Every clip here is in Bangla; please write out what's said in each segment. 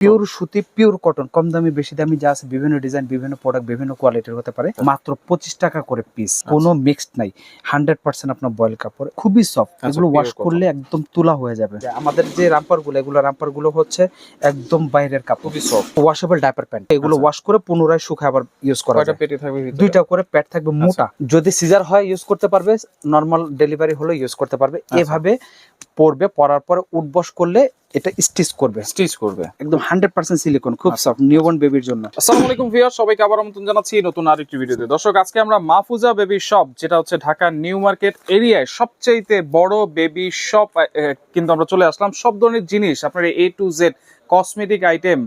পিওর সুতি পিওর কটন কম দামি বেশি দামি যা আছে বিভিন্ন ডিজাইন বিভিন্ন প্রোডাক্ট বিভিন্ন কোয়ালিটির হতে পারে। মাত্র পঁচিশ টাকা করে পিস কোনো মিক্সড নাই। হান্ড্রেড পার্সেন্ট আপনার বয়েল কাপড় খুবই সফট আচ্ছা, এগুলো ওয়াশ করলে একদম তুলা হয়ে যাবে। আমাদের যে রাম্পারগুলো এগুলো রাম্পারগুলো হচ্ছে একদম বাইরের কাপড়। খুবই সফট ওয়াশেবল ডাইপার প্যান্ট এগুলো আচ্ছা। ওয়াশ করে পুনরায় শুকায় আবার ইউজ করা যায়। পেটি থাকবে দুইটা করে প্যাড থাকবে মোটা। যদি সিজার হয় ইউজ করতে পারবে নর্মাল ডেলিভারি হলে ইউজ করতে পারবে। এভাবে পরবে পরার পরে উঠবস করলে এটা স্টিচ করবে। স্টিচ করবে। একদম হান্ড্রেড পার্সেন্ট সিলিকন খুব। সফট নিউবর্ন বেবির জন্য। আসসালামু আলাইকুম ভিউয়ার সবাইকে আবার আমন্ত্রণ জানাচ্ছি নতুন আরেকটি ভিডিওতে। দর্শক আজকে আমরা মাহফুজা বেবি শপ যেটা হচ্ছে ঢাকা নিউ মার্কেট এরিয়ায় সবচেয়ে বড় বেবি শপ কিন্তু আমরা চলে আসলাম সব ধরনের জিনিস। আপনার A to Z cosmetic item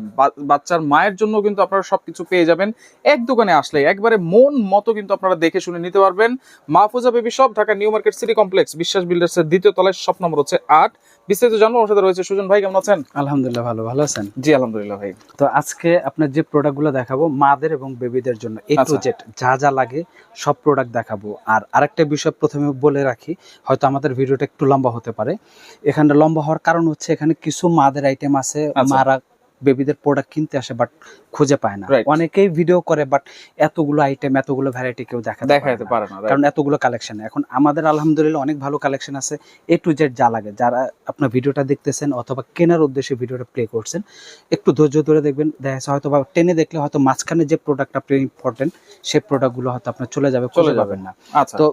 বাচ্চার মায়ের জন্য কিন্তু আপনারা সবকিছু পেয়ে যাবেন। এক দোকানে আসলে একবারে মন মতো কিন্তু আপনারা দেখে শুনে নিতে পারবেন। Mahfuza baby shop Dhaka new market city complex Biswas builders এর দ্বিতীয় তলায় শপ নম্বর হচ্ছে আট। বিস্তারিত জানব আমার সাথে রয়েছে সুজন ভাই কেমন আছেন? আলহামদুলিল্লাহ ভালো ভালো আছেন? জি আলহামদুলিল্লাহ ভাই। তো আজকে আপনার যে প্রোডাক্টগুলো দেখাবো মাদের এবং বেবিদের জন্য এ টু আচ্ছা। যা যা লাগে সব প্রোডাক্ট দেখাবো। আর আরেকটা বিষয় প্রথমে বলে রাখি হয়তো আমাদের ভিডিওটা একটু লম্বা হতে পারে। এখানে লম্বা হওয়ার কারণ হচ্ছে এখানে কিছু মাদের আইটেম আছে আচ্ছা। মারা বেবিদের প্রোডাক্ট কিনতে আসে বাট খুঁজে পায় না। অনেকেই ভিডিও করে বাট এতগুলো আইটেম এতগুলো ভ্যারাইটি কেউ দেখা দেখা যেতে পারে না কারণ এতগুলো কালেকশন এখন আমাদের আলহামদুলিল্লাহ অনেক ভালো কালেকশন আছে। এ টু জেড যা লাগে। যারা আপনার ভিডিওটা দেখতেছেন অথবা কেনার উদ্দেশ্যে ভিডিওটা প্লে করছেন একটু ধৈর্য ধরে দেখবেন। দেখা যাচ্ছে হয়তো বা টেনে দেখলে হয়তো মাঝখানে যে প্রোডাক্ট আপনার ইম্পর্টেন্ট সেই প্রোডাক্টগুলো হয়তো আপনার চলে যাবে চলে চলে যাবেন না। আচ্ছা। তো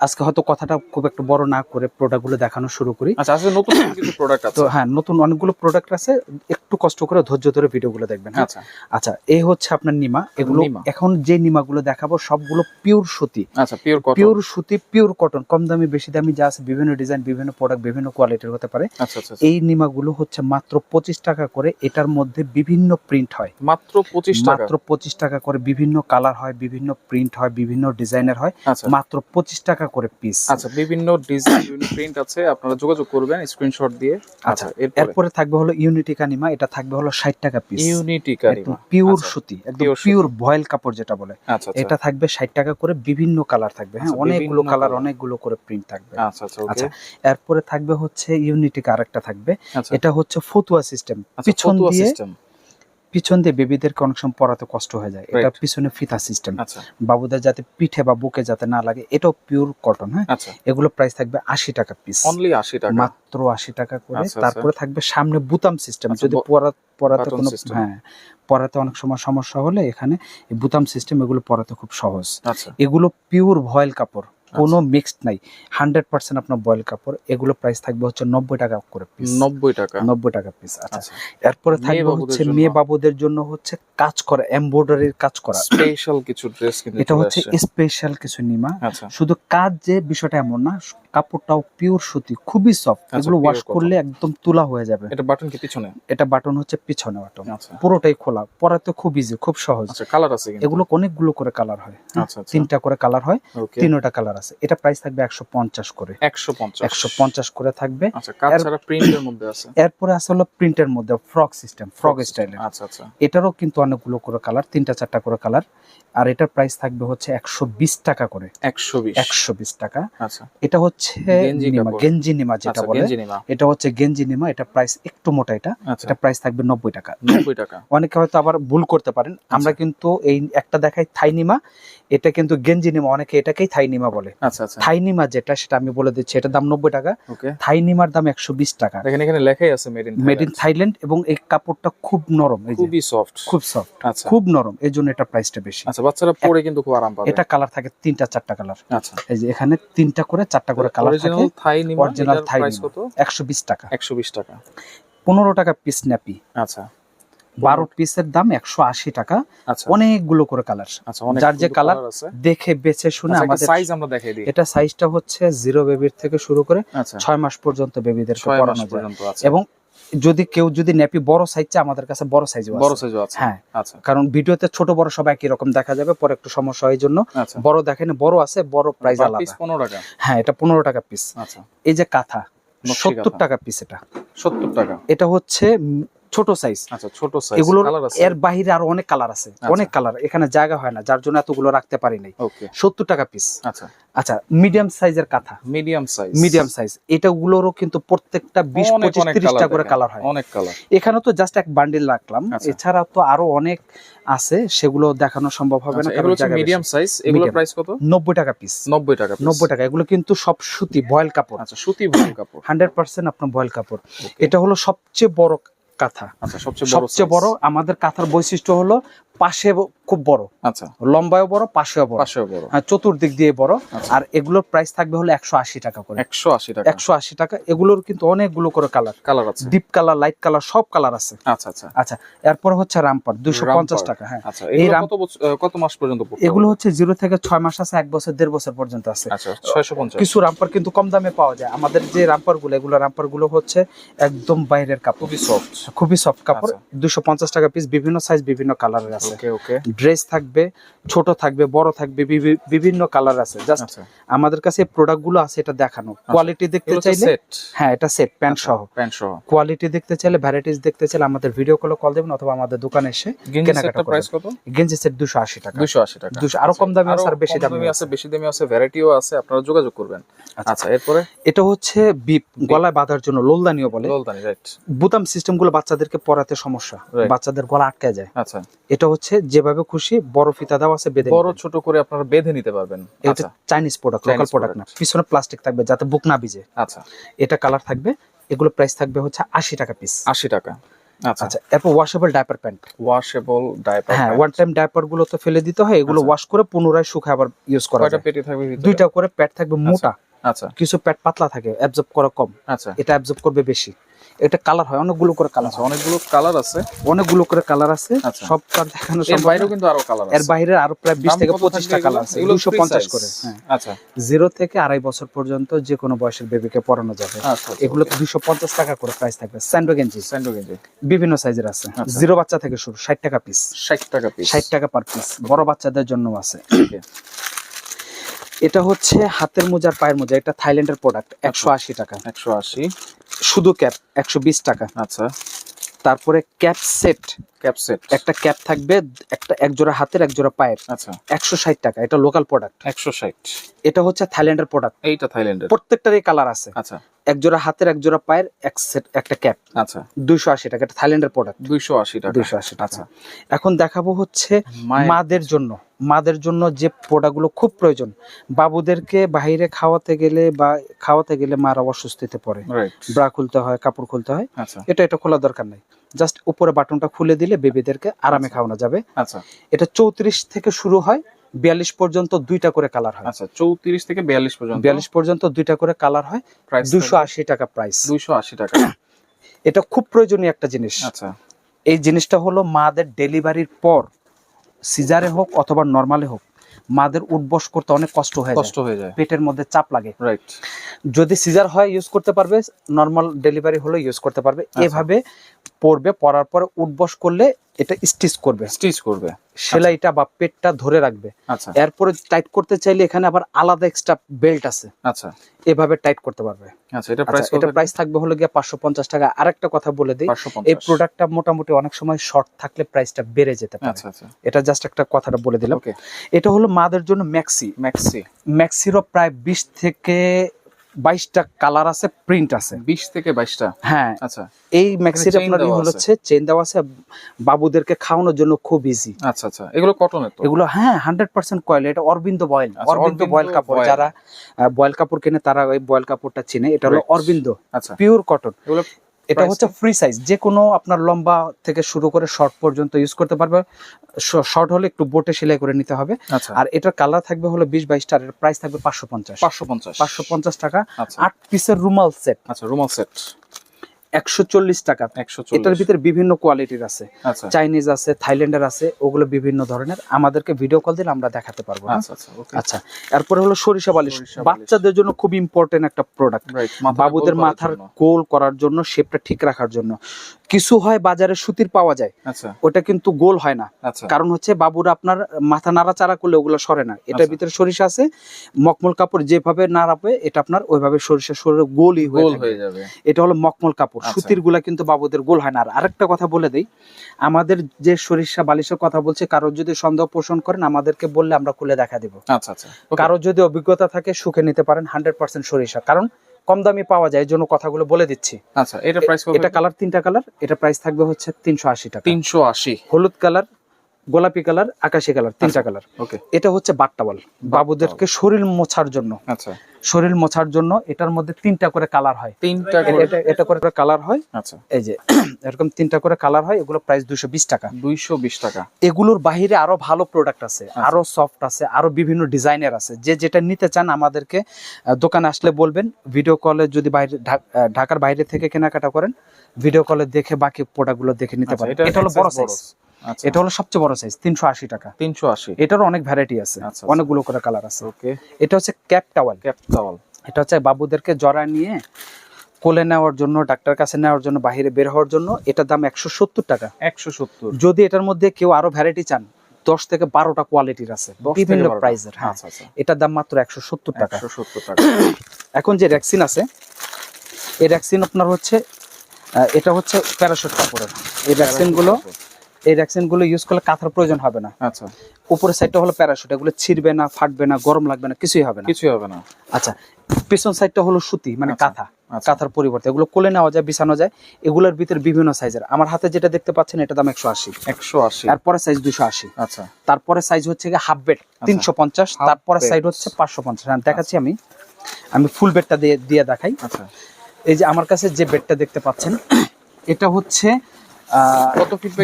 আজকে হয়তো কথাটা খুব একটু বড় না করে প্রোডাক্টগুলো দেখানো শুরু করি। আচ্ছা নতুন কিছু প্রোডাক্ট আছে? তো হ্যাঁ নতুন অনেকগুলো প্রোডাক্ট আছে একটু কষ্ট করে ধৈর্য ধরে ভিডিওগুলো দেখবেন হ্যাঁ? আচ্ছা। আচ্ছা এই হচ্ছে আপনার নিমা। এগুলো এখন যে নিমাগুলো দেখাবো সবগুলো পিওর সুতি। আচ্ছা পিওর কটন পিওর সুতি পিওর কটন কম দামি বেশি দামি যা আছে বিভিন্ন ডিজাইন বিভিন্ন প্রোডাক্ট বিভিন্ন কোয়ালিটির হতে পারে। আচ্ছা আচ্ছা আচ্ছা। এই নিমাগুলো হচ্ছে মাত্র পঁচিশ টাকা করে এটার মধ্যে বিভিন্ন প্রিন্ট হয়। মাত্র পঁচিশ টাকা? মাত্র পঁচিশ টাকা করে বিভিন্ন কালার হয় বিভিন্ন প্রিন্ট হয় বিভিন্ন ডিজাইনের হয়। আচ্ছা। মাত্র পঁচিশ টাকা করে পিস আচ্ছা বিভিন্ন ডিজাইন বিভিন্ন প্রিন্ট আছে আপনারা যোগাযোগ করবেন স্ক্রিনশট দিয়ে। আচ্ছা এরপরে? এরপরে থাকবে হলো ইউনিটিকা নিমা এটা থাকবে হলো ষাট টাকা পিস ইউনিটি কারিমা পিওর আচ্ছা, সুতি একদম পিওর ভয়েল কাপড় যেটা বলে। আচ্ছা আচ্ছা। এটা থাকবে ষাট টাকা করে বিভিন্ন কালার থাকবে। হ্যাঁ আচ্ছা, অনেকগুলো কালার অনেকগুলো করে প্রিন্ট থাকবে। আচ্ছা আচ্ছা ওকে আচ্ছা এরপরে থাকবে হচ্ছে ইউনিটিকা আরেকটা থাকবে। আচ্ছা। এটা হচ্ছে ফতুয়া সিস্টেম আচ্ছা পিছন দিয়ে সিস্টেম পিছন দিয়ে বেবিদেরকে অনেক সময় পড়াতে কষ্ট হয়ে যায়। এটা পিছনে ফিতা সিস্টেম আচ্ছা। বাবুদের যাতে পিঠে বা বুকে যাতে না লাগে এটাও পিওর কটন হ্যাঁ? আচ্ছা। এগুলো প্রাইস থাকবে আশি টাকা পিস অনলি আশি টাকা? মাত্র আশি টাকা করে। আচ্ছা, তারপরে থাকবে সামনে বুতাম সিস্টেম যদি পরা পরাতে কোনো হ্যাঁ পরাতে অনেক সময় সমস্যা হলে এখানে বুতাম সিস্টেম এগুলো পরাতে খুব সহজ। এগুলো পিওর ভয়েল কাপড়। কোনো মিক্সড নাই। হান্ড্রেড পার্সেন্ট আপনার বয়েল কাপড় এগুলো প্রাইস থাকবে হচ্ছে নব্বই টাকা করে পিস নব্বই টাকা। নব্বই টাকা পিস আচ্ছা। আচ্ছা। এরপরে থাকবে বাবুদের হচ্ছে জন্য। মেয়ে বাবুদের জন্য হচ্ছে কাজ করা এমব্রয়ডারির কাজ করা। স্পেশাল কিছু ড্রেস কিন্তু এটা হচ্ছে স্পেশাল কিছু নিমা। আচ্ছা। শুধু কাজ যে বিষয়টা এমন না কাপড়টাও পিওর সুতি খুবই সফট আচ্ছা, এগুলো ওয়াশ করলে একদম তুলা হয়ে যাবে। এটা বাটন কি পিছনে? এটা বাটন হচ্ছে পিছনে বাটন আচ্ছা। পুরোটাই খোলা। পরাতে খুব ইজি খুব সহজ। আচ্ছা কালার আছে এগুলো অনেকগুলো করে কালার হয়। আচ্ছা আচ্ছা। তিনটা করে কালার হয় তিনটা কালার আছে। এটা প্রাইস থাকবে একশো পঞ্চাশ করে। একশো পঞ্চাশ। করে থাকবে। আচ্ছা প্রিন্টের মধ্যে আছে? এরপরে আছে হলো প্রিন্টের মধ্যে ফ্রক সিস্টেম ফ্রক স্টাইলের আচ্ছা আচ্ছা। এটারও কিন্তু অনেকগুলো করে কালার তিনটা চারটা করে কালার আর এটার প্রাইস থাকবে হচ্ছে একশো বিশ টাকা করে। একশো বিশ। একশো বিশ টাকা। আচ্ছা। এটা হচ্ছে গেঞ্জি নিমা যেটা আচ্ছা বলে। এটা হচ্ছে গেঞ্জি নিমা এটা প্রাইস একটু মোটা এটা। আচ্ছা। এটা প্রাইস থাকবে নব্বই টাকা। নব্বই টাকা। অনেকে হয়তো আবার ভুল করতে পারেন। আমরা আচ্ছা। কিন্তু এই একটা দেখাই থাইনিমা এটা কিন্তু গেঞ্জি নিমা অনেকে এটাকেই থাই নিমা বলে। আচ্ছা আচ্ছা। থাই নিমা যেটা সেটা আমি বলে দিচ্ছি এটার দাম নব্বই টাকা। ওকে। দাম একশো বিশ টাকা। দেখেন এখানে লেখাই আছে মেড ইন থাইল্যান্ড এবং এই কাপড়টা খুব নরম এই যে। খুবই সফট খুব সফট খুব নরম এই জন্য এটা প্রাইসটা বেশি। আচ্ছা বাচ্চারা পরে কিন্তু খুব আরাম পাবে। এটা কালার থাকে তিনটা চারটা কালার আচ্ছা। এই যে এখানে তিনটা করে চারটা করে কালার থাকে। অরিজিনাল একশো বিশ টাকা। একশো বিশ টাকা। পনেরো টাকা পিস ন্যাপি আচ্ছা। বারো পিসের দাম একশো আশি টাকা। আচ্ছা। অনেকগুলো করে কালার আচ্ছা যার যে কালার দেখে বেছে শুনে আমাদের সাইজ আমরা দেখাই দিই। এটা সাইজটা হচ্ছে জিরো বেবির থেকে শুরু করে আচ্ছা। ছয় মাস পর্যন্ত মাস পরানো যায়। এবং যদি কেউ যদি নেপি বড় সাইজ চায় আমাদের কাছে বড় সাইজ বড় সাইজও আছে। হ্যাঁ। আচ্ছা। কারণ ভিডিওতে ছোট বড় সব একই রকম দেখা যাবে পরে একটু সমস্যা হয় এই জন্য আচ্ছা। বড় দেখেন বড় আছে বড় প্রাইস আলাদা। পনেরো টাকা। হ্যাঁ এটা পনেরো টাকা পিস আচ্ছা। এই যে কাঁথা নকশি সত্তর কাঁথা। টাকা পিস এটা। সত্তর টাকা। এটা হচ্ছে ছোট সাইজ আচ্ছা ছোট সাইজ আছে? এর বাইরে আরও অনেক কালার আছে। অনেক কালার এখানে জায়গা হয় না যার জন্য এতগুলো রাখতে পারি নাই। সত্তর টাকা পিস আচ্ছা। আচ্ছা মিডিয়াম সাইজের কাঁথা। মিডিয়াম সাইজ মিডিয়াম সাইজ এটাগুলোরও কিন্তু প্রত্যেকটা বিশ পঁচিশ তিরিশটা করে কালার হয়। অনেক কালার এখানে তো জাস্ট এক বান্ডিল রাখলাম। আচ্ছা। এছাড়া তো আরও অনেক আছে সেগুলো দেখানো সম্ভব হবে না আচ্ছা, এগুলো মিডিয়াম সাইজ প্রাইস কত? নব্বই টাকা পিস নব্বই টাকা piece। নব্বই টাকা। এগুলো কিন্তু সব সুতি বয়েল কাপড়। আচ্ছা সুতি ভুল কাপড়। হান্ড্রেড পার্সেন্ট আপনার বয়েল কাপড়। এটা হলো সবচেয়ে বড় কাঁথা। আচ্ছা সবচেয়ে বড় সবচেয়ে বড় আমাদের কাঁথার বৈশিষ্ট্য হলো পাশে খুব বড়। আচ্ছা। লম্বায়ও বড় পাশেও বড়। পাঁচশো বড়। হ্যাঁ, চতুর্দিক দিয়ে বড়। আচ্ছা। আর এগুলোর প্রাইস থাকবে হলো একশো আশি টাকা করে। একশো আশি টাকা। একশো আশি টাকা। এগুলোর কিন্তু অনেকগুলো করে কালার কালার আছে। ডিপ কালার লাইট কালার সব কালার আছে। আচ্ছা আচ্ছা। আচ্ছা এরপর হচ্ছে রামপার দুশো পঞ্চাশ। টাকা হ্যাঁ। আচ্ছা এই রাম- কত কত মাস পর্যন্ত এগুলো হচ্ছে জিরো থেকে ছয় মাস আছে এক বছর দেড় বছর পর্যন্ত আছে। আচ্ছা ছয়শো পঞ্চাশ। কিছু রামপার কিন্তু কম দামে পাওয়া যায়। আমাদের যে রামপারগুলো এগুলো রামপারগুলো হচ্ছে একদম বাইরের কাপড়। খুবই সফট খুবই সফট কাপড়। আচ্ছা। দুশো পঞ্চাশ টাকা পিস বিভিন্ন সাইজ বিভিন্ন কালারের আছে। ওকে ড্রেস থাকবে ছোট থাকবে বড় থাকবে বিভিন্ন কালার আছে। জাস্ট আচ্ছা। আমাদের কাছে প্রোডাক্টগুলো আছে এটা দেখানো। কোয়ালিটি দেখতে চাইলে হ্যাঁ এটা সেট প্যান্ট সহ। প্যান্ট সহ। কোয়ালিটি দেখতে চাইলে ভ্যারাইটিস দেখতে চাইলে আমাদের ভিডিও কলে কল দেবেন অথবা আমাদের দোকানে এসে কেনাকাটা প্রাইস কত? গেঞ্জি সেট দুশো আশি টাকা। দুশো আশি টাকা। দুশো আরও কম দামি আছে আর বেশি দামি আছে। আছে বেশি দামি আছে ভ্যারাইটিও আছে আপনারা যোগাযোগ করবেন। আচ্ছা। এরপরে? এটা হচ্ছে বিপ গলায় বাঁধার জন্য লোলদানিও বলে। লোলদানি রাইট বুতাম সিস্টেমগুলো বাচ্চাদেরকে পরাতে সমস্যা। বাচ্চাদের গলা আটকে যায়। আচ্ছা। এটা হচ্ছে যেভাবে খুশি বড় ফিতা দেওয়া আছে বেঁধে বড় ছোট করে আপনারা বেঁধে নিতে পারবেন। এটা আচ্ছা। চাইনিজ প্রোডাক্ট লোকাল প্রোডাক্ট না। পিছনে প্লাস্টিক থাকবে যাতে বুক না ভিজে। আচ্ছা। এটা কালার থাকবে এগুলো প্রাইস থাকবে হচ্ছে আশি টাকা পিস আশি টাকা। আচ্ছা। আচ্ছা এরপর washable diaper pant washable diaper হ্যাঁ ওয়ান টাইম ডাইপারগুলো তো ফেলে দিতে হয় এগুলো আচ্ছা। ওয়াশ করে পুনরায় শুকায় আবার ইউজ করা যায়। পেটি থাকবে দুইটা করে প্যাড থাকবে মোটা। আচ্ছা। কিছু প্যাড পাতলা থাকে অ্যাবজর্ব করা কম। আচ্ছা। এটা অ্যাবজর্ব করবে বেশি। এটা কালার হয় অনেকগুলো করে কালার আচ্ছা অনেকগুলো কালার আছে। অনেকগুলো করে কালার আছে আচ্ছা। সব কার দেখানো এর বাইরেও কিন্তু আরও কালারের বাইরে আরও প্রায় বিশ দাম থেকে কত পঁচিশটা থাকবে কালার আছে এগুলো দুশো free পঞ্চাশ size? করে হ্যাঁ। আচ্ছা। জিরো থেকে আড়াই বছর পর্যন্ত যে কোনো বয়সের বেবিকে পরানো যাবে। আচ্ছা এগুলো দুশো পঞ্চাশ টাকা করে প্রাইস থাকবে। স্যান্ডো গেঞ্জি স্যান্ডো গেঞ্জি বিভিন্ন সাইজের আছে। জিরো বাচ্চা থেকে শুরু ষাট টাকা পিস ষাট টাকা পিস ষাট টাকা পার পিস বড় বাচ্চাদের জন্য আছে। এটা হচ্ছে হাতের মোজার পায়ের মোজা এটা থাইল্যান্ডের প্রোডাক্ট একশো আশি টাকা। একশো আশি। শুধু ক্যাপ একশো বিশ টাকা। আচ্ছা। তারপরে ক্যাপ সেট ক্যাপ সেট। একটা ক্যাপ থাকবে একটা এক জোড়া হাতের এক জোড়া পায়ের। আচ্ছা। একশো ষাট টাকা এটা লোকাল প্রোডাক্ট একশো ষাট। এটা হচ্ছে থাইল্যান্ডের প্রোডাক্ট এইটা থাইল্যান্ডের। প্রত্যেকটারই কালার আছে। আচ্ছা। এক জোড়া হাতের এক জোড়া পায়ের এক সেট একটা ক্যাপ। আচ্ছা। দুইশো আশি টাকা এটা থাইল্যান্ডের প্রোডাক্ট দুইশো আশি টাকা। দুইশো আশি টাকা। আচ্ছা। এখন দেখাবো হচ্ছে মাদের জন্য। মাদের জন্য যে প্রোডাক্টগুলো খুব প্রয়োজন। বাবুদেরকে বাইরে খাওয়াতে গেলে বা খাওয়াতে গেলে মারা অসুস্থিতে পড়ে। ব্রা খুলতে হয় কাপড় খুলতে হয়। আচ্ছা। এটা এটা খোলা দরকার নাই। জাস্ট উপরে বাটনটা খুলে দিলে বেবিদেরকে আরামে খাওয়ানো যাবে। আচ্ছা। এটা চৌত্রিশ থেকে শুরু হয় বিয়াল্লিশ পর্যন্ত দুইটা করে কালার হয়। আচ্ছা চৌত্রিশ থেকে বিয়াল্লিশ পর্যন্ত? বিয়াল্লিশ পর্যন্ত দুইটা করে কালার হয় প্রাইস দুশো আশি টাকা প্রাইস দুইশো আশি টাকা। এটা খুব প্রয়োজনীয় একটা জিনিস। আচ্ছা। এই জিনিসটা হলো মাদের ডেলিভারির পর সিজারে হোক অথবা নর্মালে হোক মাদের উঠবস করতে অনেক কষ্ট হয়ে কষ্ট হয়ে যায়। পেটের মধ্যে চাপ লাগে। রাইট যদি সিজার হয় ইউজ করতে পারবে নর্মাল ডেলিভারি হলে ইউজ করতে পারবে। এভাবে পড়বে পড়ার পরে উঠবস করলে এটা স্টিচ করবে। স্টিচ করবে। সেলাইটা বা পেটটা ধরে রাখবে। আচ্ছা। এরপরে টাইট করতে চাইলে এখানে আবার আলাদা এক্সট্রা বেল্ট আছে। আচ্ছা। এভাবে টাইট করতে পারবে। আচ্ছা এটা প্রাইস আচ্ছা, এটা প্রাইস থাকবে হলো গিয়ে পাঁচশো পঞ্চাশ টাকা। আরেকটা কথা বলে দিই এই প্রোডাক্টটা মোটামুটি অনেক সময় শর্ট থাকলে প্রাইসটা বেড়ে যেতে পারে। আচ্ছা আচ্ছা। এটা জাস্ট একটা কথাটা বলে দিলাম। ওকে এটা হলো মাদের জন্য ম্যাক্সি ম্যাক্সি ম্যাক্সিরও প্রায় বিশ থেকে বাইশটা কালার আছে প্রিন্ট আছে। বিশ থেকে বাইশটা? হ্যাঁ। আচ্ছা। এই ম্যাক্সির আপনার হচ্ছে চেন দেওয়া আছে বাবুদেরকে খাওয়ানোর জন্য খুব ইজি আচ্ছা আচ্ছা। এগুলো কটনের তো? এগুলো হ্যাঁ হান্ড্রেড পার্সেন্ট কয়েল এটা অরবিন্দ বয়েল। আচ্ছা, অরবিন্দ অরবিন্দ বয়েল কাপড়। যারা বয়েল কাপড় কিনে তারা ওই বয়েল কাপড়টা চিনে। এটা হলো অরবিন্দ। আচ্ছা। পিওর কটন এগুলো এটা হচ্ছে ফ্রি সাইজ যে কোনো আপনার লম্বা থেকে শুরু করে শর্ট পর্যন্ত ইউজ করতে পারবে। শর্ট হলে একটু বোটে সেলাই করে নিতে হবে। আচ্ছা। আর এটার কালার থাকবে হলো বিশ বাইশটা আর প্রাইস থাকবে পাঁচশো পঞ্চাশ। পাঁচশো পঞ্চাশ। পাঁচশো পঞ্চাশ টাকা। আচ্ছা। আট পিসের রুমাল সেট আচ্ছা রুমাল সেট একশো চল্লিশ টাকা এটার ভিতরে বিভিন্ন কোয়ালিটির আছে। আচ্ছা। চাইনিজ আছে থাইল্যান্ডের আছে ওগুলো বিভিন্ন ধরনের। আমাদেরকে ভিডিও কল দিলে আমরা দেখাতে পারব হ্যাঁ? আচ্ছা আচ্ছা আচ্ছা এরপরে হলো সরিষা বালিশ। বাচ্চাদের জন্য খুব ইম্পর্টেন্ট একটা প্রোডাক্ট বাবুদের মাথার গোল করার জন্য শেপটা ঠিক রাখার জন্য। কিছু হয় বাজারে সুতির পাওয়া যায় আচ্ছা। ওটা কিন্তু গোল হয় না। আচ্ছা। কারণ হচ্ছে বাবুরা আপনার মাথা নাড়াচাড়া করলে ওগুলো সরে না। এটার আচ্ছা। ভিতরে সরিষা আছে মকমল কাপড় যেভাবে নাড়াবে এটা আপনার ওইভাবে সরিষা সরে গোলই গোল হয়ে যাবে। এটা হলো মকমল কাপড়। সুতিরগুলা কিন্তু বাবুদের গোল হয় না। আর আরেকটা কথা বলে দেই আমাদের যে সরিষা বালিশের কথা বলছে কারও যদি সন্দেহ পোষণ করেন আমাদেরকে বললে আমরা খুলে দেখা দিব। আচ্ছা আচ্ছা. কারোর যদি অভিজ্ঞতা থাকে সুখে নিতে পারেন হান্ড্রেড পার্সেন্ট সরিষা। কারণ কম দামি পাওয়া যায় এই জন্য কথাগুলো বলে দিচ্ছি। আচ্ছা এটা প্রাইস কত? এটা কালার তিনটা কালার এটা প্রাইস থাকবে হচ্ছে তিনশো আশি টাকা। তিনশো আশি। হলুদ কালার গোলাপি কালার আকাশি কালার তিনটা কালার। ওকে। এটা হচ্ছে বাট্টাওয়াল বাবুদেরকে শরীর মোছার জন্য। আচ্ছা। শরীর মোছার জন্য এটার মধ্যে তিনটা করে কালার হয়। তিনটা এটা- করে কালার হয়। আচ্ছা। এই যে এরকম তিনটা করে কালার হয় এগুলো প্রাইস দুশো বিশ টাকা। দুইশো বিশ টাকা। এগুলোর বাহিরে আরও ভালো প্রোডাক্ট আছে আরও সফট আছে আরও বিভিন্ন ডিজাইনের আছে। যে যেটা নিতে চান আমাদেরকে দোকানে আসলে বলবেন ভিডিও কলে যদি বাইরে ঢাকার বাইরে থেকে কেনাকাটা করেন ভিডিও কলে দেখে বাকি প্রোডাক্টগুলো দেখে নিতে আচ্ছা, পারেন। এটা হলো বড় সাইজ আচ্ছা এটা হলো সবচেয়ে বড় সাইজ তিনশো আশি টাকা। তিনশো আশি। এটারও অনেক ভ্যারাইটি আছে আচ্ছা, আচ্ছা। অনেকগুলো করে কালার আছে। ওকে এটা হচ্ছে ক্যাপ টাওয়াল ক্যাপ টাওয়াল এটা হচ্ছে বাবুদেরকে জরা নিয়ে কোলে নেওয়ার জন্য ডাক্তার কাছে নেওয়ার জন্য বাইরে বের হওয়ার জন্য এটার দাম একশো সত্তর টাকা। একশো সত্তর। যদি এটার মধ্যে কেউ আরও ভ্যারাইটি চান দশ থেকে বারোটা কোয়ালিটির আছে বিভিন্ন প্রাইসের হ্যাঁ। আচ্ছা আচ্ছা। এটার দাম মাত্র একশো সত্তর টাকা। একশো সত্তর টাকা। এখন যে ভ্যাকসিন আছে এই ভ্যাকসিন আপনার হচ্ছে এটা হচ্ছে প্যারাশুট কাপড়ের। এই ভ্যাকসিনগুলো এই ভ্যাকসিনগুলো ইউজ করলে কাঁথার প্রয়োজন হবে না। আচ্ছা। উপরের সাইডটা হলো প্যারাশুট এগুলো ছিড়বে না ফাটবে না গরম লাগবে না কিছুই হবে না। কিছুই হবে না। আচ্ছা পিছন সাইডটা হলো সুতি মানে আচ্ছা, কাঁথা। আচ্ছা। কাঁথার পরিবর্তে এগুলো কোলে নেওয়া যায় বিছানো যায় এগুলোর ভিতরে বিভিন্ন সাইজের আমার হাতে যেটা দেখতে পাচ্ছেন এটা দাম একশো আশি। একশো আশি। তারপরে সাইজ দুশো আশি। আচ্ছা। তারপরে সাইজ হচ্ছে গিয়ে হাফ বেড তিনশো পঞ্চাশ তারপরে। সাইজ হচ্ছে পাঁচশো পঞ্চাশ। হ্যাঁ, দেখাচ্ছি আমি। আমি ফুল বেডটা দিয়ে দিয়ে দেখাই। আচ্ছা। এই যে আমার কাছে যে বেডটা দেখতে পাচ্ছেন এটা হচ্ছে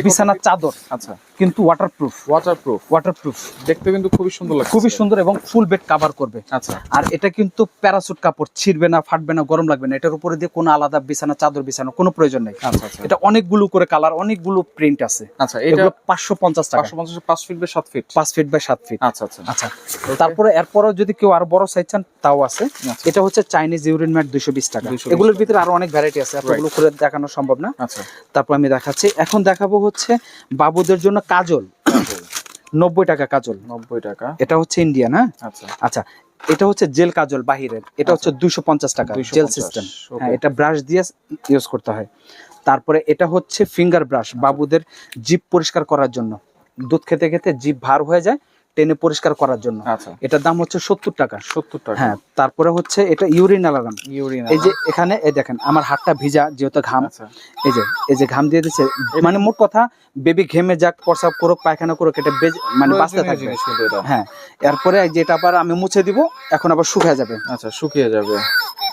বিছানার চাদর আচ্ছা। কিন্তু ওয়াটারপ্রুফ ওয়াটারপ্রুফ ওয়াটারপ্রুফ দেখতে কিন্তু খুবই সুন্দর লাগে খুবই সুন্দর এবং ফুল বেড কভার করবে। আচ্ছা। আর এটা কিন্তু প্যারাসুট কাপড় ছিড়বে না ফাটবে না গরম লাগবে না। এটার উপরে দিয়ে কোনো আলাদা বিছানা চাদর বিছানো কোনো প্রয়োজন নেই। আচ্ছা আচ্ছা। এটা অনেকগুলো করে কালার অনেকগুলো প্রিন্ট আছে। আচ্ছা এটা এগুলো পাঁচশো পঞ্চাশ টাকা। পাঁচশো পঞ্চাশ পাঁচ ফিট বাই সাত ফিট পাঁচ ফিট বাই সাত ফিট আচ্ছা আচ্ছা। আচ্ছা। তারপরে এরপরও যদি কেউ আরও বড় সাইজ চান তাও আছে। আচ্ছা। এটা হচ্ছে চাইনিজ ইউরিন ম্যাট দুইশো বিশ টাকা। 220 এগুলোর ভিতরে আরও অনেক ভ্যারাইটি আছে। এতগুলো করে দেখানো সম্ভব না। আচ্ছা। তারপর আমি দেখাচ্ছি। এখন দেখাবো হচ্ছে বাবুদের জন্য কাজল। নব্বই টাকা কাজল। নব্বই টাকা। এটা হচ্ছে ইন্ডিয়ান হ্যাঁ? আচ্ছা। আচ্ছা এটা হচ্ছে জেল কাজল বাহিরের। এটা হচ্ছে দুশো পঞ্চাশ টাকা জেল সিস্টেম হ্যাঁ এটা ব্রাশ দিয়ে ইউজ করতে হয়। তারপরে এটা হচ্ছে ফিঙ্গার ব্রাশ বাবুদের জিপ পরিষ্কার করার জন্য। দুধ খেতে খেতে জিভ ভার হয়ে যায় টেনে পরিষ্কার করার জন্য। আচ্ছা। এটার দাম হচ্ছে সত্তর টাকা। সত্তর টাকা। হ্যাঁ তারপরে হচ্ছে এটা ইউরিন অ্যালার্ম। ইউরিন এই যে এখানে এই দেখেন আমার হাতটা ভিজা যেহেতু ঘাম। আচ্ছা। এই যে এই যে ঘাম দিয়ে দিচ্ছে মানে মোট কথা বেবি ঘেমে যাক প্রসাব করুক পায়খানা করুক এটা মানে বাঁচতে থাকবে। হ্যাঁ এরপরে যেটা আবার আমি মুছে দিব এখন আবার শুকিয়ে যাবে। আচ্ছা শুকিয়ে যাবে।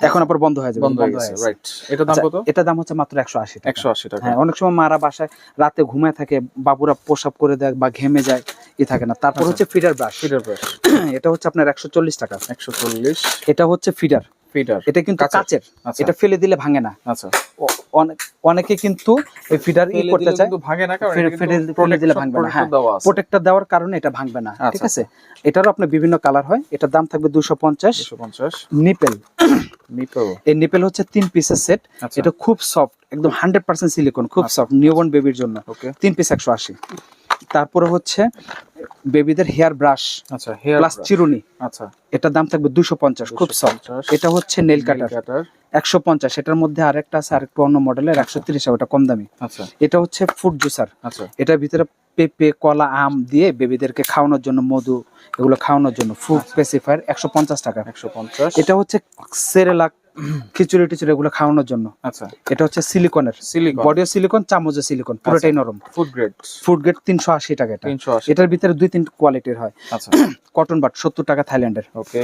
এখন আবার বন্ধ হয়ে যাবে বন্ধ হয়ে গেছে রাইট এটা দাম আচ্ছা, কত? এটা দাম হচ্ছে মাত্র একশো আশি টাকা। একশো আশি টাকা। হ্যাঁ অনেক সময় মারা বাসায় রাতে ঘুমায় থাকে বাবুরা প্রসাব করে দেয় বা ঘেমে যায় ই থাকে না। তারপর। হচ্ছে ফিডার ব্রাশ। Fitter brush. এটা হচ্ছে আপনার একশো চল্লিশ টাকা। একশো চল্লিশ। এটা হচ্ছে ফিডার। ফিটার এটা কিন্তু কাচের। আচ্ছা। এটা ফেলে দিলে ভাঙে না। আচ্ছা। অনেকে কিন্তু এই ফিডার ই করতে চায়। কিন্তু ভাঙে না কারণ ফেলে- ফেলে- দিলে ভাঙবে না, হ্যাঁ। প্রোটেক্টর দেওয়ার কারণে এটা ভাঙবে না। ঠিক আচ্ছা, আছে? এটারও আপনার বিভিন্ন কালার হয়। এটার দাম থাকবে দুশো পঞ্চাশ। 250 নিপেল। নিপেল। এই নিপেল হচ্ছে তিন পিসের সেট। আচ্ছা। এটা খুব সফট একদম হান্ড্রেড পার্সেন্ট সিলিকন খুব সফট নিউবর্ন বেবির জন্য। ওকে। তিন পিস একশো আশি। তারপরে হচ্ছে বেবিদের হেয়ার ব্রাশ আচ্ছা হেয়ার প্লাস চিরুনি। আচ্ছা। এটার দাম থাকবে দুশো পঞ্চাশ খুব সফট 250 এটা হচ্ছে নেল কাটার কাটার একশো পঞ্চাশ এটার মধ্যে আরেকটা আছে আরেকটু অন্য মডেলের একশো তিরিশ ওটা কম দামি। আচ্ছা। এটা হচ্ছে ফুড জুসার আচ্ছা। এটার ভিতরে পেঁপে কলা আম দিয়ে বেবিদেরকে খাওয়ানোর জন্য মধু এগুলো খাওয়ানোর জন্য ফুড স্পেসিফায়ার একশো পঞ্চাশ টাকা। একশো পঞ্চাশ। এটা হচ্ছে সেরেলাক খিচুড়ি টিচুড়ি এগুলো খাওয়ানোর জন্য। আচ্ছা। এটা হচ্ছে সিলিকনের। সিলিকন। বডিও সিলিকন চামচও সিলিকন পুরোটাই নরম। ফুড গ্রেড ফুড গ্রেড তিনশো আশি টাকা এটা। এটার ভিতরে দুই তিন কোয়ালিটির হয়। আচ্ছা। কটন বাট সত্তর টাকা থাইল্যান্ডের। ওকে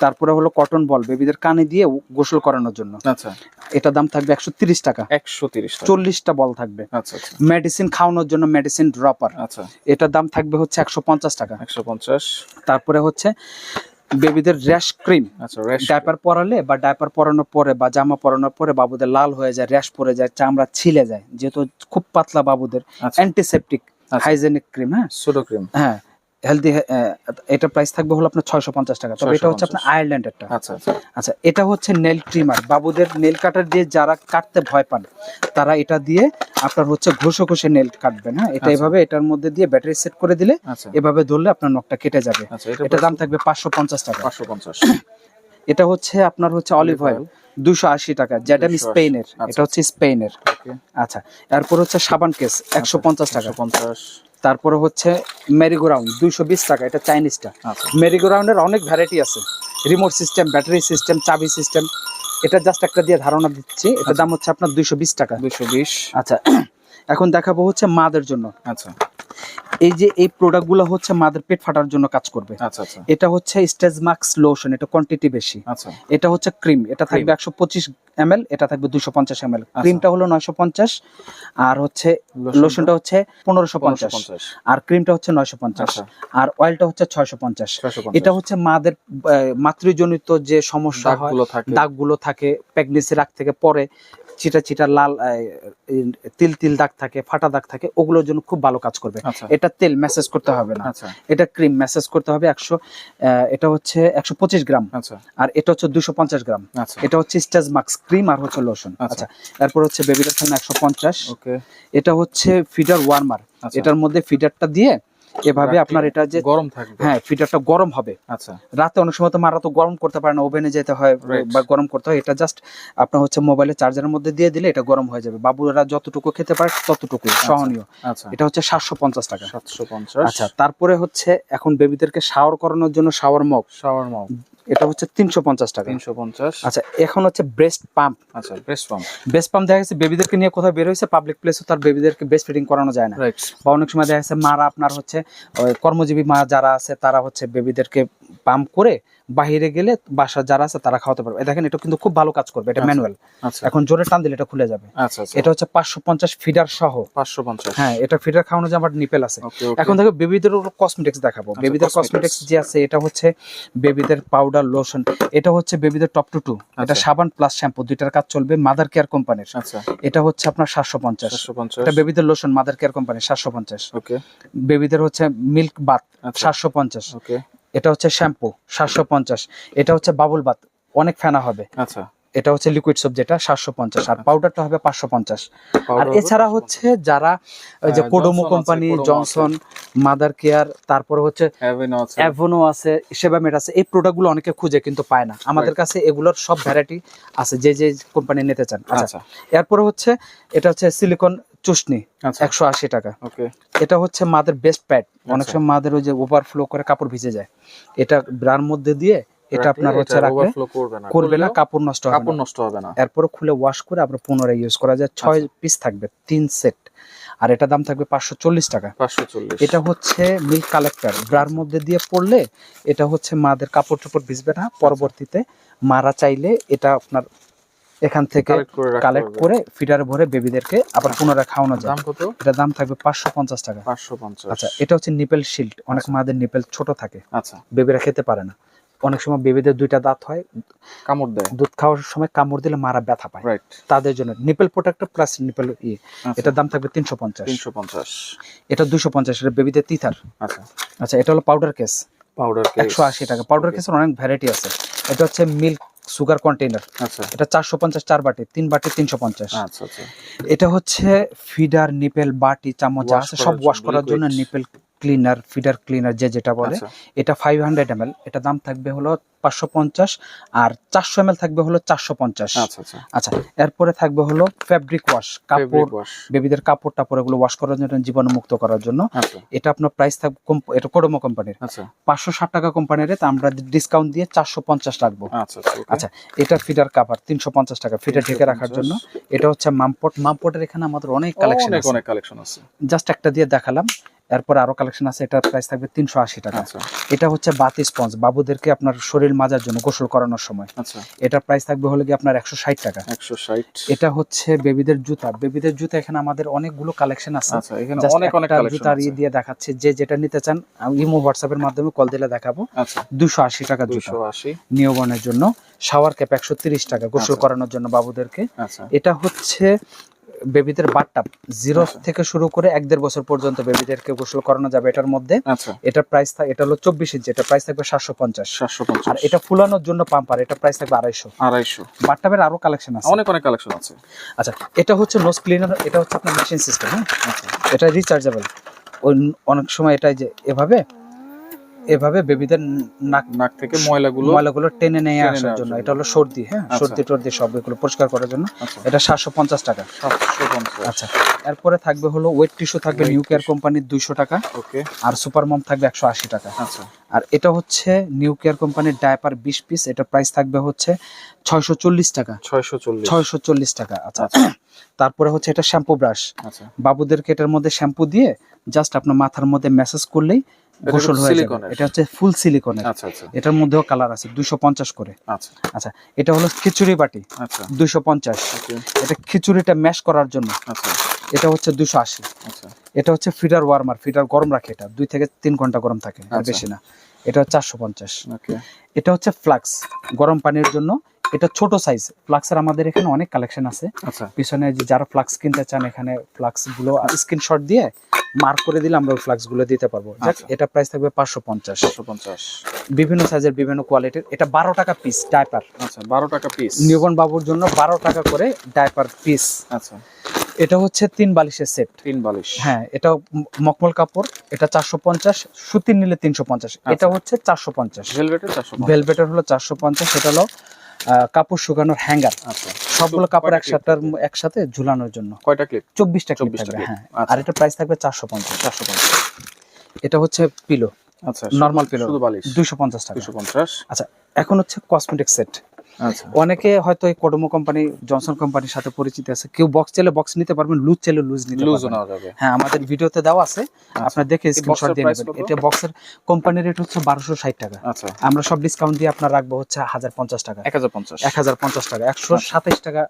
তারপরে হলো কটন বল বেবিদের কানে দিয়ে গোসল করানোর জন্য। আচ্ছা। এটা দাম থাকবে একশো তিরিশ টাকা। একশো তিরিশ চল্লিশটা বল থাকবে। আচ্ছা আচ্ছা। মেডিসিন খাওয়ানোর জন্য মেডিসিন ড্রপার আচ্ছা। এটার দাম থাকবে হচ্ছে একশো পঞ্চাশ টাকা। একশো পঞ্চাশ। তারপরে হচ্ছে বেবিদের র্যাশ ক্রিম আচ্ছা ডাইপার পরালে বা ডাইপার পরানোর পরে বা জামা পরানোর পরে বাবুদের লাল হয়ে যায় র্যাশ পড়ে যায় চামড়া ছিলে যায় যেহেতু খুব পাতলা বাবুদের। অ্যান্টিসেপটিক। হাইজেনিক ক্রিম হ্যাঁ? সুডো ক্রিম হ্যাঁ। হেলদি এটা প্রাইস থাকবে হলো আপনার ছয়শো পঞ্চাশ টাকা। তবে এটা হচ্ছে আপনার 650 আয়ারল্যান্ডেরটা আচ্ছা আচ্ছা। আচ্ছা এটা হচ্ছে নেল ট্রিমার বাবুদের নেল কাটার দিয়ে যারা কাটতে ভয় পান তারা এটা দিয়ে আপনার হচ্ছে ঘষে ঘষে নেল কাটবেন হ্যাঁ? এটা আচ্ছা। এভাবে এটার মধ্যে দিয়ে ব্যাটারি সেট করে দিলে আচ্ছা। এভাবে ধরলে আপনার নখটা কেটে যাবে। এটা দাম থাকবে পাঁচশো পঞ্চাশ টাকা। পাঁচশো পঞ্চাশ। এটা হচ্ছে আপনার হচ্ছে অলিভ অয়েল দুশো আশি টাকা যেটা স্পেনের। এটা হচ্ছে স্পেনের আচ্ছা এরপর হচ্ছে সাবান কেস একশো পঞ্চাশ টাকা। পঞ্চাশ। তারপরে হচ্ছে মেরিগো রাউন্ড দুইশো বিশ টাকা এটা চাইনিজটা। আচ্ছা। মেরিগো অনেক ভ্যারাইটি আছে। রিমোট সিস্টেম ব্যাটারি সিস্টেম চাবি সিস্টেম। এটা জাস্ট একটা দিয়ে ধারণা দিচ্ছি। আচ্ছা। এটার দাম হচ্ছে আপনার দুইশো বিশ টাকা। দুশো বিশ। আচ্ছা এখন দেখাবো হচ্ছে মাদের জন্য। আচ্ছা। এই যে এই প্রোডাক্টগুলো হচ্ছে মাদের পেট ফাটার জন্য কাজ করবে। আচ্ছা আচ্ছা। এটা হচ্ছে স্টেজ মার্কস লোশন এটা কোয়ান্টিটি বেশি। আচ্ছা। এটা হচ্ছে ক্রিম এটা থাকবে একশো পঁচিশ এম এটা থাকবে দুশো পঞ্চাশ এম ক্রিমটা হলো নয়শো পঞ্চাশ আর হচ্ছে লোশনটা হচ্ছে পনেরোশো পঞ্চাশ। পঞ্চাশ। আর ক্রিমটা হচ্ছে নয়শো পঞ্চাশ। আচ্ছা। আর অয়েলটা হচ্ছে ছয়শো পঞ্চাশ। ছয়শো এটা হচ্ছে মাদের মাতৃজনিত যে সমস্যা হয় দাগগুলো থাকে প্রেগনেন্সি রাগ থেকে পরে চিটা চিটা লাল তিল তিল দাগ থাকে ফাটা দাগ থাকে ওগুলোর জন্য খুব ভালো কাজ করবে। আচ্ছা। এটা তেল মেসেজ করতে হবে না। আচ্ছা। এটা ক্রিম মেসেজ করতে হবে একশো এটা হচ্ছে একশো পঁচিশ গ্রাম। আচ্ছা। আর এটা হচ্ছে দুশো পঞ্চাশ গ্রাম। আচ্ছা। এটা হচ্ছে স্টেজ মার্কস ক্রিম আর হচ্ছে লোশন। আচ্ছা। এরপর হচ্ছে বেবিটার খেলনা একশো পঞ্চাশ। ওকে। এটা হচ্ছে ফিডার ওয়ার্মার। এটার মধ্যে ফিডারটা দিয়ে এভাবে আপনার এটা যে গরম থাকবে। হ্যাঁ ফিটারটা গরম হবে। আচ্ছা। রাতে অনেক সময় তো মারা তো গরম করতে পারে না ওভেনে যেতে হয় বা গরম করতে হয় এটা জাস্ট আপনার হচ্ছে মোবাইলে চার্জারের মধ্যে দিয়ে দিলে এটা গরম হয়ে যাবে। বাবুরা যতটুকু খেতে পারে ততটুকু সহনীয়। আচ্ছা। এটা হচ্ছে সাতশো পঞ্চাশ টাকা। সাতশো পঞ্চাশ। আচ্ছা তারপরে হচ্ছে এখন বেবিদেরকে শাওয়ার করানোর জন্য শাওয়ার মগ শাওয়ার মাউ এটা হচ্ছে তিনশো পঞ্চাশ টাকা। তিনশো পঞ্চাশ। আচ্ছা এখন হচ্ছে ব্রেস্ট পাম্প আচ্ছা ব্রেস্ট পাম্প ব্রেস্ট পাম্প দেখা গেছে বেবিদেরকে নিয়ে কোথাও বের হয়েছে পাবলিক প্লেসে তার বেবিদেরকে ব্রেস্ট ফিডিং করানো যায় না। রাইট বা অনেক সময় দেখা গেছে মারা আপনার হচ্ছে কর্মজীবী মা যারা আছে তারা হচ্ছে বেবিদেরকে পাম্প করে বাহিরে গেলে বাসা যারা আছে তারা খাওয়াতে পারবে। দেখেন এটা কিন্তু খুব ভালো কাজ করবে এটা আচ্ছা। ম্যানুয়াল আচ্ছা। এখন জোরে টান দিলে এটা খুলে যাবে। আচ্ছা আচ্ছা। এটা হচ্ছে পাঁচশো পঞ্চাশ ফিডার সহ। পাঁচশো পঞ্চাশ। হ্যাঁ এটা ফিডার খাওয়ানো যে আমার নিপেল আছে। এখন দেখো বেবিদের কসমেটিক্স দেখাবো। আচ্ছা, বেবিদের কসমেটিক্স যে আছে এটা হচ্ছে বেবিদের পাউডার লোশন এটা হচ্ছে বেবিদের টপ টু টু এটা আচ্ছা। সাবান প্লাস শ্যাম্পু দুইটার কাজ চলবে মাদার কেয়ার কোম্পানির আচ্ছা। এটা হচ্ছে আপনার সাতশো পঞ্চাশ। এটা বেবিদের লোশন মাদার কেয়ার কোম্পানির সাতশো পঞ্চাশ। ওকে। বেবিদের হচ্ছে মিল্ক বাথ আচ্ছা। সাতশো পঞ্চাশ। ওকে। এটা হচ্ছে শ্যাম্পু সাতশো পঞ্চাশ। এটা হচ্ছে বাবুল বাথ অনেক ফেনা হবে। আচ্ছা। এটা হচ্ছে লিকুইড সোপ যেটা সাতশো পঞ্চাশ। আর পাউডারটা হবে পাঁচশো পঞ্চাশ। আর এছাড়া হচ্ছে যারা ওই যে Kodomo company Johnson mother care তারপরে হচ্ছে অ্যাভেনো আছে। আছে সেবামেট আছে। এই প্রোডাক্টগুলো অনেকে খুঁজে কিন্তু পায় না। আমাদের কাছে এগুলোর সব ভ্যারাইটি আছে যে যে কোম্পানি নিতে চান। আচ্ছা। আচ্ছা। এরপরে হচ্ছে এটা হচ্ছে সিলিকন চুষনি আচ্ছা। একশো আশি টাকা। এটা হচ্ছে মাদের বেস্ট প্যাড অনেক আচ্ছা। সময় মাদের ওই যে ওভারফ্লো করে কাপড় ভিজে যায়। এটা ব্রার মধ্যে দিয়ে এটা আপনার হচ্ছে রাখলে করবে না। কাপড় নষ্ট হবে কাপড় নষ্ট হবে না। এরপরে খুলে ওয়াশ করে আবার পুনরায় ইউজ করা যায়। ছয় আচ্ছা। পিস থাকবে তিন সেট আর এটা দাম থাকবে পাঁচশো চল্লিশ টাকা। এটা হচ্ছে মিল্ক কালেক্টর ব্রার মধ্যে দিয়ে পড়লে এটা হচ্ছে মাদের কাপড় টাপড় ভিজবে না। পরবর্তীতে মারা চাইলে এটা আপনার এখান থেকে কালেক্ট করে ফিডারে ভরে বেবিদেরকে আবার পুনরায় খাওয়ানো যায়। এটা দাম থাকবে পাঁচশো পঞ্চাশ টাকা। পাঁচশো পঞ্চাশ। আচ্ছা এটা হচ্ছে নিপেল শিল্ড অনেক মাদের নিপেল ছোট থাকে। আচ্ছা। বেবিরা খেতে পারে না। অনেক সময় বেবিদের দুইটা দাঁত হয় কামড় দেয়। দুধ খাওয়ার সময় কামড় দিলে মারা ব্যথা পায়। রাইট তাদের জন্য নিপেল প্রোটেক্টর প্লাস নিপেল ইয়ে। এটার দাম থাকবে তিনশো পঞ্চাশ। তিনশো পঞ্চাশ। এটা দুশো পঞ্চাশ এটা বেবিদের তিথার আচ্ছা। আচ্ছা এটা হলো পাউডার কেস পাউডার একশো আশি টাকা। পাউডার কেসের অনেক ভ্যারাইটি আছে। এটা হচ্ছে মিল্ক সুগার কন্টেইনার। আচ্ছা। এটা চারশো পঞ্চাশ চার বাটি তিন বাটি তিনশো পঞ্চাশ। আচ্ছা আচ্ছা। এটা হচ্ছে ফিডার নিপেল বাটি চামচ আছে সব ওয়াশ করার জন্য নিপেল ক্লিনার ফিডার ক্লিনার যে যেটা বলে আচ্ছা। এটা ফাইভ হান্ড্রেড এম এটা দাম থাকবে হলো পাঁচশো পঞ্চাশ আর চারশো এম থাকবে হলো চারশো পঞ্চাশ। আচ্ছা আচ্ছা। আচ্ছা এরপরে থাকবে হলো ফ্যাব্রিক ওয়াশ কাপড় বেবিদের কাপড় টাপড় এগুলো ওয়াশ করার জন্য জীবাণু মুক্ত করার জন্য। এটা আপনার প্রাইস থাকবে এটা কোডোমো কোম্পানির। পাঁচশো ষাট টাকা কোম্পানির তা আমরা ডিসকাউন্ট দিয়ে চারশো পঞ্চাশ রাখব। আচ্ছা এটা ফিডার কাভার তিনশো পঞ্চাশ টাকা ফিডার ঢেকে রাখার জন্য। এটা হচ্ছে মামপট মামপটের এখানে আমাদের অনেক কালেকশন অনেক কালেকশন আছে। জাস্ট একটা দিয়ে দেখালাম। এরপর আরও কালেকশন আছে এটার প্রাইস থাকবে তিনশো আশি টাকা। আচ্ছা। এটা হচ্ছে বাতি স্পঞ্জ বাবুদেরকে আপনার শরীর মাজার জন্য গোসল করানোর সময়। আচ্ছা। এটার প্রাইস থাকবে হলো কি আপনার একশো ষাট টাকা। একশো ষাট। এটা হচ্ছে বেবিদের জুতা। বেবিদের জুতা এখানে আমাদের অনেকগুলো কালেকশন আছে। আচ্ছা অনেক অনেক জুতার ই দিয়ে দেখাচ্ছে। যে যেটা নিতে চান ইমো হোয়াটসঅ্যাপের মাধ্যমে কল দিলে দেখাবো। দুশো আশি টাকা দুশো আশি। নিয়বনের জন্য। শাওয়ার ক্যাপ একশো তিরিশ টাকা গোসল। করানোর জন্য বাবুদেরকে। এটা হচ্ছে বেবিদের বাটটাপ জিরো আচ্ছা। থেকে শুরু করে এক দেড় বছর পর্যন্ত বেবিদেরকে গোসল করানো যাবে এটার মধ্যে। এটা এটার প্রাইস এটা হলো চব্বিশ ইঞ্চি এটা প্রাইস থাকবে সাতশো পঞ্চাশ। সাতশো আর পঞ্চাশ এটা ফুলানোর জন্য পাম্পার এটা প্রাইস থাকবে আড়াইশো। আড়াইশো। বাটটাপের আরও কালেকশন আছে। অনেক অনেক কালেকশন আছে। আচ্ছা এটা হচ্ছে নোজ ক্লিনার এটা হচ্ছে আপনার মেশিন সিস্টেম হ্যাঁ? আচ্ছা। এটা রিচার্জেবল ওই অনেক সময় এটা যে এভাবে এভাবে বেবিদের নাক নাক থেকে ময়লাগুলো ময়লাগুলো টেনে নিয়ে আসার জন্য। এটা হলো সর্দি হ্যাঁ? আচ্ছা। সর্দি টর্দি সব এগুলো পরিষ্কার করার জন্য। আচ্ছা। এটা সাতশো পঞ্চাশ টাকা। আচ্ছা। এরপরে থাকবে হলো ওয়েট টিস্যু থাকবে নিউ কেয়ার কোম্পানির দুইশো টাকা। ওকে। আর সুপার মম থাকবে একশো আশি টাকা। আচ্ছা। আর এটা হচ্ছে নিউ কেয়ার কোম্পানির ডায়াপার বিশ পিস। এটা প্রাইস থাকবে হচ্ছে ছয়শো চল্লিশ টাকা। ছয়শো চল্লিশ। ছয়শো চল্লিশ টাকা। আচ্ছা। তারপরে হচ্ছে এটা শ্যাম্পু ব্রাশ। আচ্ছা। বাবুদেরকে এটার মধ্যে শ্যাম্পু দিয়ে জাস্ট আপনার মাথার মধ্যে ম্যাসেজ করলেই গোসল হয়ে যাবে। এটা হচ্ছে ফুল সিলিকনের আচ্ছা আচ্ছা। এটার মধ্যেও কালার আছে দুইশো পঞ্চাশ করে। আচ্ছা। আচ্ছা এটা হলো খিচুড়ি বাটি দুইশো পঞ্চাশ। এটা খিচুড়িটা ম্যাশ করার জন্য। আচ্ছা। এটা হচ্ছে দুশো আশি। এটা হচ্ছে ফিডার ওয়ার্মার ফিডার গরম রাখে এটা দুই থেকে তিন ঘণ্টা গরম থাকে আর। বেশি না। এটা চারশো পঞ্চাশ। এটা হচ্ছে ফ্লাক্স গরম পানির জন্য এটা ছোট সাইজ ফ্লাক্সের আমাদের এখানে অনেক কালেকশন আছে। আচ্ছা। পিছনে যারা ফ্লাক্স কিনতে চান এখানে ফ্লাক্সগুলো স্ক্রিনশট দিয়ে মার্ক করে দিলে আমরা ফ্লাক্সগুলো দিতে পারব। আচ্ছা। এটা প্রাইস থাকবে পাঁচশো পঞ্চাশ। বিভিন্ন সাইজের বিভিন্ন কোয়ালিটির এটা বারো টাকা পিস ডাইপার আচ্ছা বারো টাকা পিস নিউবর্ন বাবুর জন্য বারো টাকা করে ডাইপার পিস আচ্ছা। এটা হচ্ছে তিন বালিশের সেট তিন বালিশ। হ্যাঁ এটা মকমল কাপড়। এটা চারশো পঞ্চাশ সুতির নিলে তিনশো পঞ্চাশ। আচ্ছা। এটা হচ্ছে চারশো পঞ্চাশ। ভেলভেটের চারশো ভেলভেটের হলো চারশো পঞ্চাশ এটা হলো কাপড় শুকানোর হ্যাঙ্গার। আচ্ছা। সবগুলো কাপড় একসাথে একসাথে ঝুলানোর জন্য। কয়টা ক্লিপ চব্বিশটা ক্লিপ 24টা থাকবে হ্যাঁ। আচ্ছা। আর এটা প্রাইস থাকবে চারশো পঞ্চাশ। চারশো পঞ্চাশ। এটা হচ্ছে পিলো আচ্ছা নর্মাল পিলো দুশো দুইশো পঞ্চাশ টাকা। দুশো পঞ্চাশ। আচ্ছা এখন হচ্ছে কসমেটিক সেট অনেকে হয়তো এই কোডোমো কোম্পানি জনসন কোম্পানির সাথে পরিচিত আছে। কেউ বক্স চাইলে বক্স নিতে পারবেন লুজ চাইলে লুজ নিতে লুজ নেওয়া যাবে। হ্যাঁ আমাদের ভিডিওতে দেওয়া আছে। আপনার দেখে আচ্ছা। স্ক্রিনশট দিয়ে নেবেন। এটা বক্সের কোম্পানির রেট হচ্ছে বারোশো ষাট টাকা। আচ্ছা। আমরা সব ডিসকাউন্ট দিয়ে আপনার রাখব হচ্ছে হাজার পঞ্চাশ টাকা। এক হাজার পঞ্চাশ। এক হাজার পঞ্চাশ টাকা। একশো সাতাইশ টাকা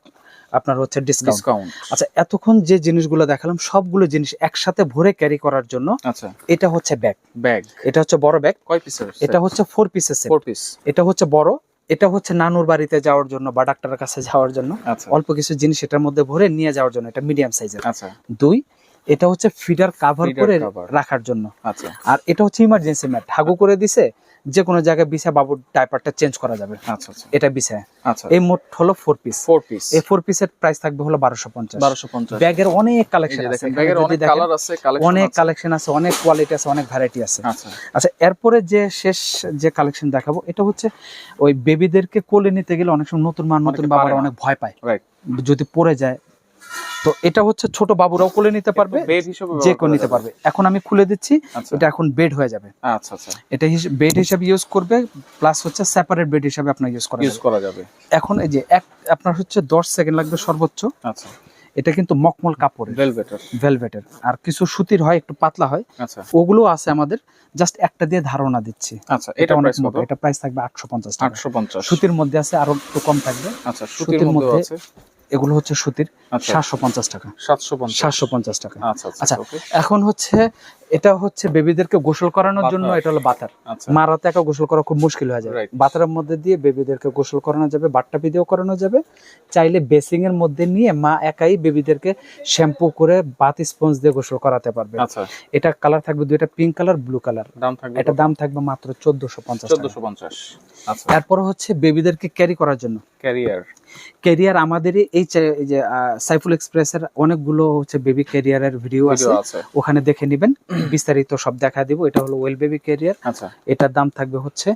আপনার হচ্ছে ডিসকাউন্ট আচ্ছা এতক্ষণ যে জিনিসগুলো দেখালাম সবগুলো জিনিস একসাথে ভরে ক্যারি করার জন্য আচ্ছা। এটা হচ্ছে ব্যাগ ব্যাগ এটা হচ্ছে বড় ব্যাগ কয় পিসের এটা হচ্ছে ফোর পিসের সেট ফোর পিস এটা হচ্ছে বড় এটা হচ্ছে নানুর বাড়িতে যাওয়ার জন্য বা ডাক্তারের কাছে যাওয়ার জন্য আচ্ছা। অল্প কিছু জিনিস এটার মধ্যে ভরে নিয়ে যাওয়ার জন্য এটা মিডিয়াম সাইজের আচ্ছা। দুই এটা হচ্ছে ফিডার কাভার করে রাখার জন্য। আচ্ছা। আর এটা হচ্ছে ইমার্জেন্সি ম্যাট হাগু করে দিছে যে কোনো জায়গায় বিছা বাবুর ডাইপারটা চেঞ্জ করা যাবে। আচ্ছা আচ্ছা। এটা বিছায়। আচ্ছা এই মোট হলো ফোর পিস ফোর পিস এই ফোর পিসের প্রাইস থাকবে হলো বারোশো পঞ্চাশ। বারোশো পঞ্চাশ। ব্যাগের অনেক কালেকশন আছে। দেখেন ব্যাগের অনেক কালার আছে কালেকশন অনেক কালেকশন আছে অনেক কোয়ালিটি আছে অনেক ভ্যারাইটি আছে। আচ্ছা। আচ্ছা এরপরে যে শেষ যে কালেকশন দেখাবো এটা হচ্ছে ওই বেবিদেরকে কোলে নিতে গেলে অনেক সময় নতুন মা নতুন অনেকে বাবারা অনেক ভয় পায়। রাইট যদি পড়ে যায় তো এটা হচ্ছে ছোট বাবুরাও কোলে নিতে পারবে বেড হিসেবে যে কেউ নিতে পারবে। এখন আমি খুলে দিচ্ছি আচ্ছা। এটা এখন বেড হয়ে যাবে। আচ্ছা আচ্ছা। এটা বেড হিসাবে ইউজ করবে প্লাস হচ্ছে সেপারেট বেড হিসাবে আপনার ইউজ করা ইউজ। করা যাবে। এখন এই যে এক আপনার হচ্ছে দশ সেকেন্ড লাগবে সর্বোচ্চ। আচ্ছা। এটা কিন্তু মকমল কাপড় ভেলভেটের ভেলভেটের আর কিছু সুতির হয় একটু পাতলা হয় আচ্ছা। ওগুলো আছে আমাদের জাস্ট একটা দিয়ে ধারণা দিচ্ছি। আচ্ছা এটা অনেক মোটা এটা প্রাইস থাকবে আটশো পঞ্চাশ টাকা। আটশো পঞ্চাশ। সুতির মধ্যে আছে আরও একটু কম থাকবে। আচ্ছা সুতির মধ্যে আছে। এগুলো হচ্ছে সুতির আচ্ছা। সাতশো পঞ্চাশ টাকা। সাতশো পঞ্চাশ। টাকা। আচ্ছা আচ্ছা আচ্ছা এখন হচ্ছে এটা হচ্ছে বেবিদেরকে গোসল করানোর জন্য এটা হলো বাতার। মারাতে একা গোসল করা খুব মুশকিল হয়ে যায়। বাতারের মধ্যে দিয়ে বেবিদেরকে গোসল করানো যাবে বাট্টা দিয়েও করানো যাবে। চাইলে বেসিং এর মধ্যে নিয়ে মা একাই বেবিদেরকে শ্যাম্পু করে বাত স্পঞ্জ দিয়ে গোসল করাতে পারবে। এটা কালার থাকবে দুইটা পিঙ্ক কালার ব্লু কালার। দাম থাকবে এটা দাম থাকবে মাত্র চোদ্দশো পঞ্চাশ চোদ্দশো পঞ্চাশ। আচ্ছা। তারপর হচ্ছে বেবিদেরকে ক্যারি করার জন্য। ক্যারিয়ার ক্যারিয়ার আমাদেরই এই যে সাইফুল এক্সপ্রেসের অনেকগুলো হচ্ছে বেবি ক্যারিয়ারের ভিডিও আছে। ওখানে দেখে নেবেন। বিস্তারিত সব দেখা দিব। এটা হলো ওয়েল বেবি ক্যারিয়ার আচ্ছা। এটার দাম থাকবে হচ্ছে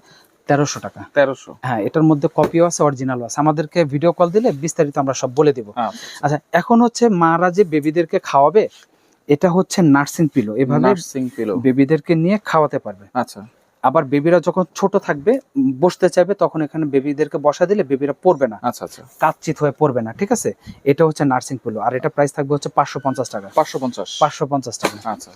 তেরোশো টাকা। তেরোশো। হ্যাঁ এটার মধ্যে কপিও আছে অরিজিনালও আছে। আমাদেরকে ভিডিও কল দিলে বিস্তারিত আমরা সব বলে দিব। আচ্ছা। আচ্ছা এখন হচ্ছে মারা যে বেবিদেরকে খাওয়াবে এটা হচ্ছে নার্সিং পিলো এভাবে নার্সিং পিলো বেবিদেরকে নিয়ে খাওয়াতে পারবে। আচ্ছা। আবার বেবিরা যখন ছোট থাকবে বসতে চাইবে তখন এখানে বেবিদেরকে বসা দিলে বেবিরা পড়বে না। আচ্ছা আচ্ছা। কাচ্চিত হয়ে পড়বে না ঠিক আছে? এটা হচ্ছে নার্সিং পিলো আর এটা প্রাইস থাকবে হচ্ছে পাঁচশো পঞ্চাশ টাকা। পাঁচশো পঞ্চাশ। পাঁচশো পঞ্চাশ টাকা। আচ্ছা।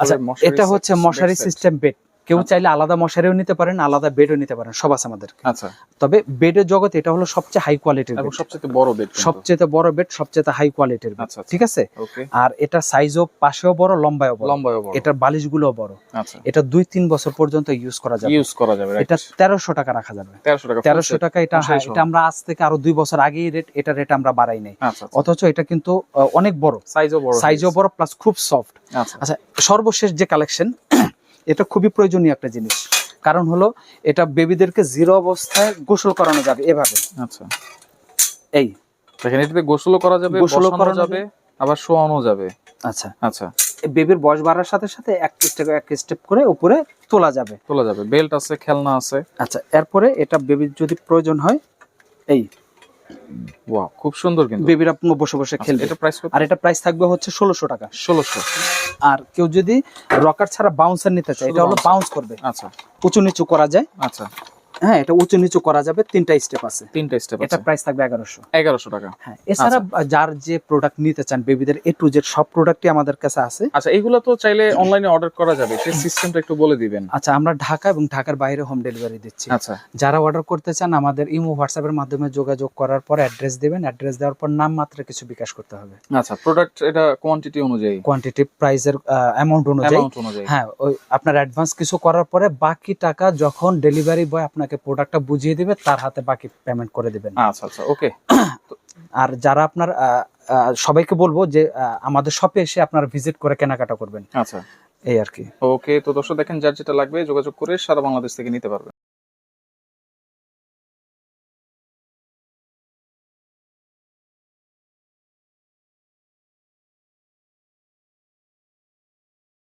আচ্ছা এটা হচ্ছে মশারি সিস্টেম বেড কেউ আচ্ছা। চাইলে আলাদা মশারিও নিতে পারেন আলাদা বেডও নিতে পারেন সব আছে আমাদের আচ্ছা। তবে বেডের জগতে এটা হলো সবচেয়ে হাই কোয়ালিটির এবং সবচেয়ে বড় বেড সবচেয়ে বড় বেড সবচেয়ে হাই কোয়ালিটির আচ্ছা। ঠিক আছে? আর এটা সাইজও পাশেও বড় লম্বায়ও বড়। লম্বায়ও বড়। এটার বড়। আচ্ছা। এটা দুই তিন বছর পর্যন্ত ইউজ করা যাবে। ইউজ করা যাবে এটা তেরোশো টাকা রাখা যাবে। তেরোশো টাকা টাকা এটা। এটা আমরা আজ থেকে আরও দুই বছর আগেই রেট এটা রেট আমরা বাড়াই নাই। অথচ এটা কিন্তু অনেক বড়। সাইজও বড় সাইজও বড় প্লাস খুব সফট আচ্ছা। সর্বশেষ যে কালেকশন এটা খুবই প্রয়োজনীয় একটা জিনিস। কারণ হলো এটা বেবিদেরকে জিরো অবস্থায় গোসল করানো যাবে এভাবে। আচ্ছা। এই। দেখেন এটাতে গোসলও করা যাবে গোসলও গোসলও করা যাবে আবার শোয়ানো যাবে। আচ্ছা। আচ্ছা। বেবির বয়স বাড়ার সাথে সাথে এক স্টেপ এক স্টেপ করে উপরে তোলা যাবে। তোলা যাবে। বেল্ট আছে খেলনা আছে। আচ্ছা এরপরে এটা বেবির যদি প্রয়োজন হয় এই। ওয়াও খুব সুন্দর কিন্তু। বেবিরা বসে বসে আচ্ছা, খেলবে। এটা প্রাইস আর এটা প্রাইস থাকবে হচ্ছে ষোলোশো টাকা। ষোলোশো। আর কেউ যদি রকার ছাড়া বাউন্সার নিতে চায় এটা হলো বাউন্স করবে। আচ্ছা। উঁচু নিচু করা যায়। আচ্ছা। হ্যাঁ এটা উঁচু নিচু করা যাবে তিনটা স্টেপ আছে। তিনটা স্টেপ এটা প্রাইস থাকবে এগারোশো। এগারোশো টাকা। হ্যাঁ এছাড়া যার যে প্রোডাক্ট নিতে চান বেবিদের এ টু জেড সব প্রোডাক্টই আমাদের কাছে আছে। আচ্ছা এইগুলো তো চাইলে অনলাইনে অর্ডার করা যাবে সেই সিস্টেমটা একটু বলে দিবেন। আচ্ছা আমরা ঢাকা এবং ঢাকার বাইরে হোম ডেলিভারি দিচ্ছি। আচ্ছা। যারা অর্ডার করতে চান আমাদের ইমো হোয়াটসঅ্যাপের মাধ্যমে যোগাযোগ করার পর অ্যাড্রেস দেবেন। অ্যাড্রেস দেওয়ার পর নাম মাত্র কিছু বিকাশ করতে হবে। আচ্ছা প্রোডাক্ট এটা কোয়ান্টিটি অনুযায়ী? কোয়ান্টিটি প্রাইসের অ্যামাউন্ট অনুযায়ী। অনুযায়ী। হ্যাঁ ওই আপনার অ্যাডভান্স কিছু করার পরে বাকি টাকা যখন ডেলিভারি বয় আপনাকে প্রোডাক্টটা বুঝিয়ে দিবে তার হাতে বাকি পেমেন্ট করে দিবেন। আচ্ছা আচ্ছা ওকে আর যারা আপনার সবাইকে বলব যে আমাদের শপে এসে আপনার ভিজিট করে কেনাকাটা করবেন। আচ্ছা। এই আর কি। ওকে তো দর্শক দেখেন যার যেটা লাগবে যোগাযোগ করে সারা বাংলাদেশ থেকে নিতে পারবেন।